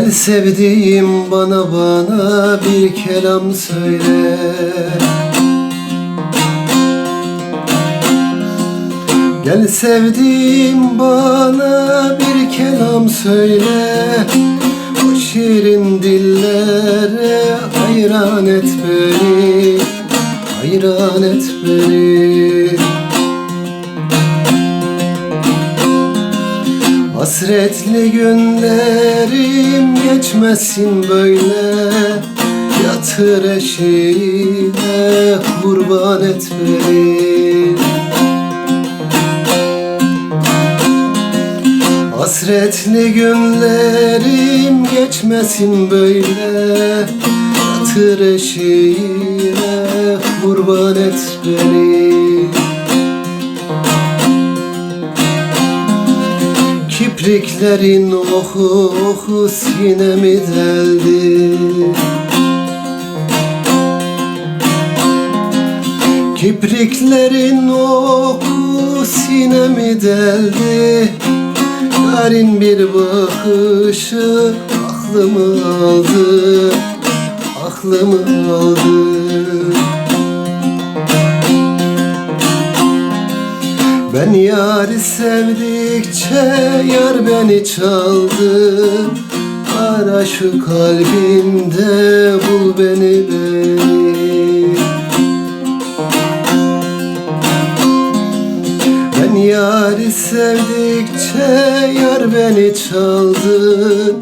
Gel sevdiğim bana bana bir kelam söyle. Gel sevdiğim bana bir kelam söyle. O şirin dillere hayran et beni Hayran et beni Hasretli günlerim geçmesin böyle. Yatır eşiğine kurban et beni. Hasretli günlerim geçmesin böyle. Yatır eşiğine kurban et beni Kipriklerin oku oku sinemi deldi. Kipriklerin oku sinemi deldi. Yarın bir bakışı aklımı aldı Aklımı aldı Ben yari sevdikçe yar beni çaldı. Ara şu kalbimde bul beni beni. Ben yari sevdikçe yar beni çaldı.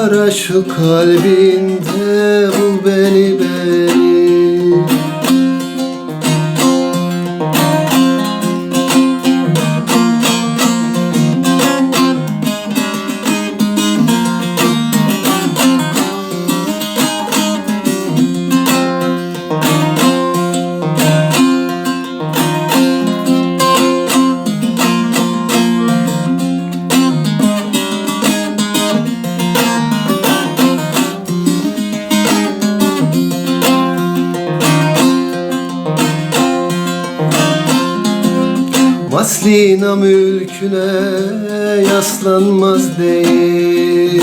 Ara şu kalbinde bul beni beni Maslina mülküne yaslanmaz değil.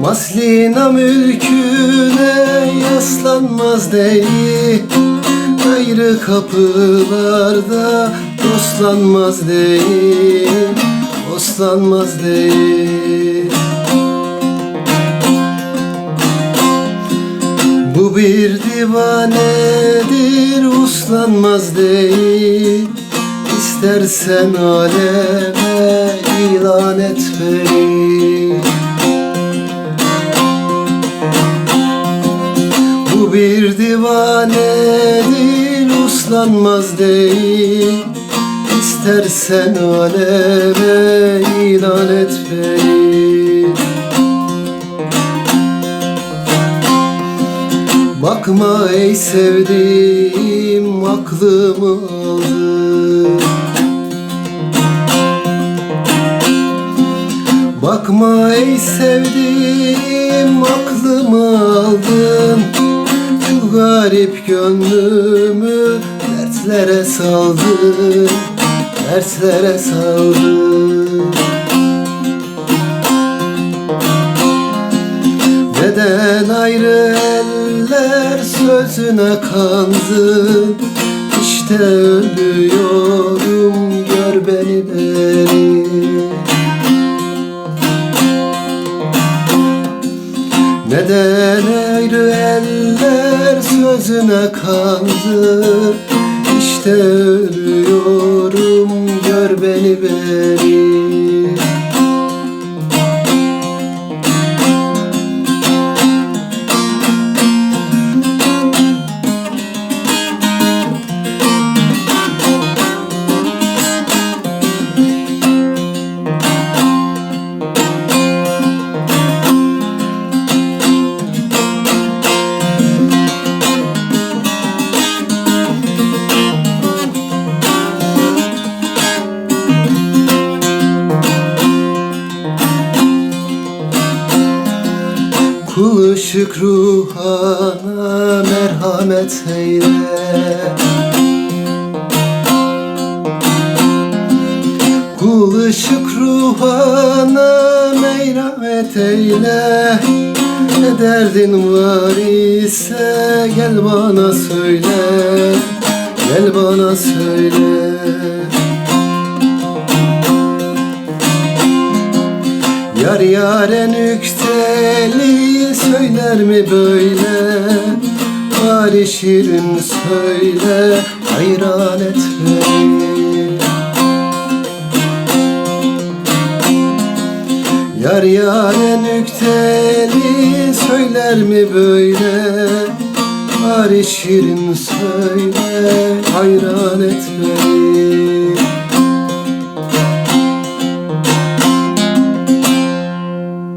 Maslina mülküne yaslanmaz değil. Ayrı kapılarda dostlanmaz değil Dostlanmaz değil bir divanedir uslanmaz değil. İstersen aleme ilan et beni. Bu bir divanedir uslanmaz değil. İstersen aleme ilan et beni Bakma ey sevdiğim aklımı aldı Bakma ey sevdiğim aklımı aldın Şu garip gönlümü dertlere saldın Dertlere saldın Neden ayrı sözüne kandın İşte ölüyorum. Gör beni beni. Neden ayrı eller sözüne kandın İşte ölüyorum. Gör beni beni Kul ışık ruhana merhamet eyle. Kul Aşık ruhana meyramet eyle. Ne derdin var ise gel bana söyle. Gel bana söyle. Yar yare nükteli söyler mi böyle? Bari şirin söyle hayran et beni. Yar yare nükteli söyler mi böyle? Bari şirin söyle hayran et